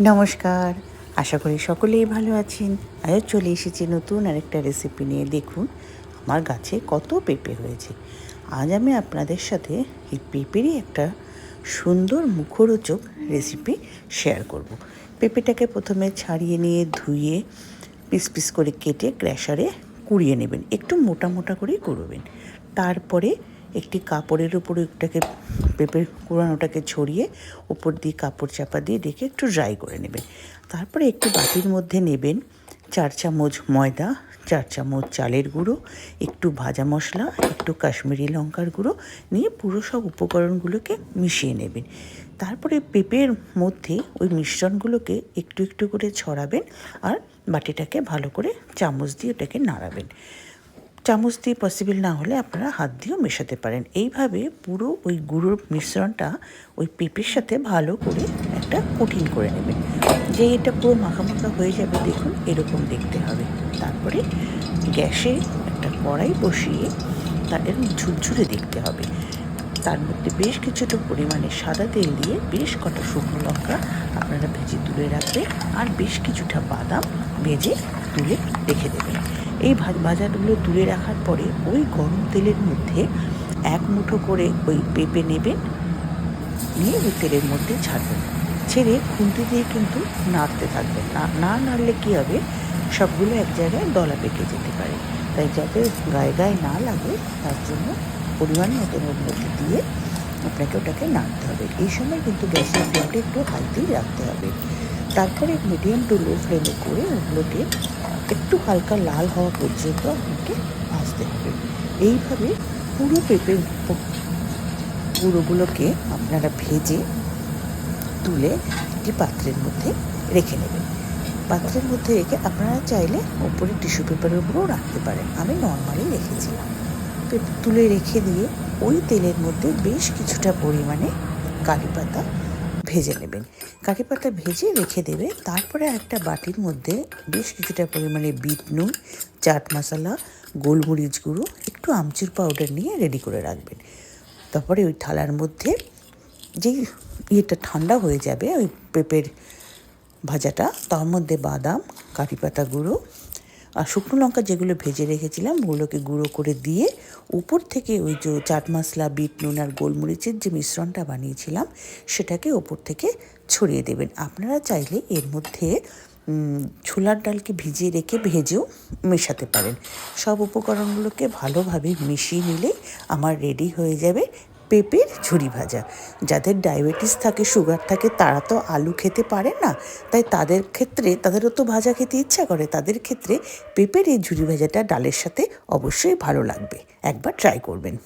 নমস্কার। আশা করি সকলেই ভালো আছেন। আজও চলে এসেছি নতুন আরেকটা রেসিপি নিয়ে। দেখুন, আমার গাছে কত পেঁপে হয়েছে। আজ আমি আপনাদের সাথে এই পেঁপেরই একটা সুন্দর মুখরোচক রেসিপি শেয়ার করব। পেঁপেটাকে প্রথমে ছাড়িয়ে নিয়ে ধুয়ে পিস পিস করে কেটে ক্র্যাশারে কুড়িয়ে নেবেন। একটু মোটা মোটা করেই কুড়োবেন। তারপরে একটি কাপড়ের উপরে ওটাকে পেঁপের কুড়ানোটাকে ছড়িয়ে উপর দিয়ে কাপড় চাপা দিয়ে রেখে একটু ড্রাই করে নেবেন। তারপরে একটু বাটির মধ্যে নেবেন চার চামচ ময়দা, চার চামচ চালের গুঁড়ো, একটু ভাজা মশলা, একটু কাশ্মীরি লঙ্কার গুঁড়ো নিয়ে পুরো সব উপকরণগুলোকে মিশিয়ে নেবেন। তারপরে পেঁপের মধ্যে ওই মিশ্রণগুলোকে একটু একটু করে ছড়াবেন আর বাটিটাকে ভালো করে চামচ দিয়ে ওটাকে নাড়াবেন। চামচ দিয়ে পসিবল না হলে আপনারা হাত দিয়েও মেশাতে পারেন। এইভাবে পুরো ওই গুঁড়োর মিশ্রণটা ওই পেঁপের সাথে ভালো করে একটা কঠিন করে নেবেন। যে এটা পুরো মাখা মাখা হয়ে যাবে, দেখুন, এরকম দেখতে হবে। তারপরে গ্যাসে একটা কড়াই বসিয়ে তার এরকম ঝুরঝুরে দেখতে হবে। তার মধ্যে বেশ কিছুটা পরিমাণে সাদা তেল দিয়ে বেশ কটা শুকনো লঙ্কা আপনারা ভেজে তুলে রাখবেন আর বেশ কিছুটা বাদাম ভেজে তুলে রেখে দেবেন। এই ভাজাগুলো তুলে রাখার পরে ওই গরম তেলের মধ্যে এক মুঠো করে ওই পেঁপে নেবেন নিয়ে ওই তেলের মধ্যে ছাড়বেন ছেড়ে খুন্তি দিয়ে কিন্তু নাড়তে থাকবেন না না নাড়লে কী হবে? সবগুলো এক জায়গায় দলা পেকে যেতে পারে। তাই যাতে গায়ে গায়ে না লাগে, তার জন্য পরিমাণ মতন ওর মধ্যে দিয়ে আপনাকে ওটাকে নাড়তে হবে। এই সময় কিন্তু গ্যাসের ফ্লেমটা একটু হাইতেই রাখতে হবে। তারপরে মিডিয়াম টু লো ফ্লেমে করে ওগুলোকে একটু হালকা লাল হওয়া পর্যন্ত আপনাকে ভাজতে হবে। এইভাবে পুরো পেঁপে গুঁড়োগুলোকে আপনারা ভেজে তুলে একটি পাত্রের মধ্যে রেখে নেবেন। পাত্রের মধ্যে রেখে আপনারা চাইলে ওপরে টিস্যু পেপারের উপরেও রাখতে পারেন। আমি নর্মালি রেখেছিলাম। তুলে রেখে দিয়ে ওই তেলের মধ্যে বেশ কিছুটা পরিমাণে কারি পাতা ভেজে নেবেন। কারি পাতা ভেজে রেখে দেবে। তারপরে একটা বাটির মধ্যে বেশ কিছুটা পরিমাণে বিট নুন, চাট মশলা, গোলমরিচ গুঁড়ো, একটু আমচুর পাউডার নিয়ে রেডি করে রাখবেন। তারপরে ওই থালার মধ্যে যেই ইয়েটা ঠান্ডা হয়ে যাবে, ওই পেঁপের ভাজাটা, তার মধ্যে বাদাম, কারি পাতা গুঁড়ো আর শুকনো লঙ্কা যেগুলো ভেজে রেখেছিলাম, ওগুলোকে গুঁড়ো করে দিয়ে উপর থেকে ওই যে চাট মশলা, বিট নুন আর গোলমরিচের যে মিশ্রণটা বানিয়েছিলাম, সেটাকে ওপর থেকে ছড়িয়ে দেবেন। আপনারা চাইলে এর মধ্যে ছোলার ডালকে ভিজিয়ে রেখে ভেজেও মেশাতে পারেন। সব উপকরণগুলোকে ভালোভাবে মিশিয়ে নিলে আমার রেডি হয়ে যাবে। পেঁপের ঝুরি ভাজা। যাদের ডায়াবেটিস থাকে, সুগার থাকে, তারা তো আলু খেতে পারে না। তাই তাদের ক্ষেত্রে, তাদেরও তো ভাজা খেতে ইচ্ছা করে। তাদের ক্ষেত্রে পেঁপের এই ঝুরি ভাজাটা ডালের সাথে অবশ্যই ভালো লাগবে। একবার ট্রাই করবেন।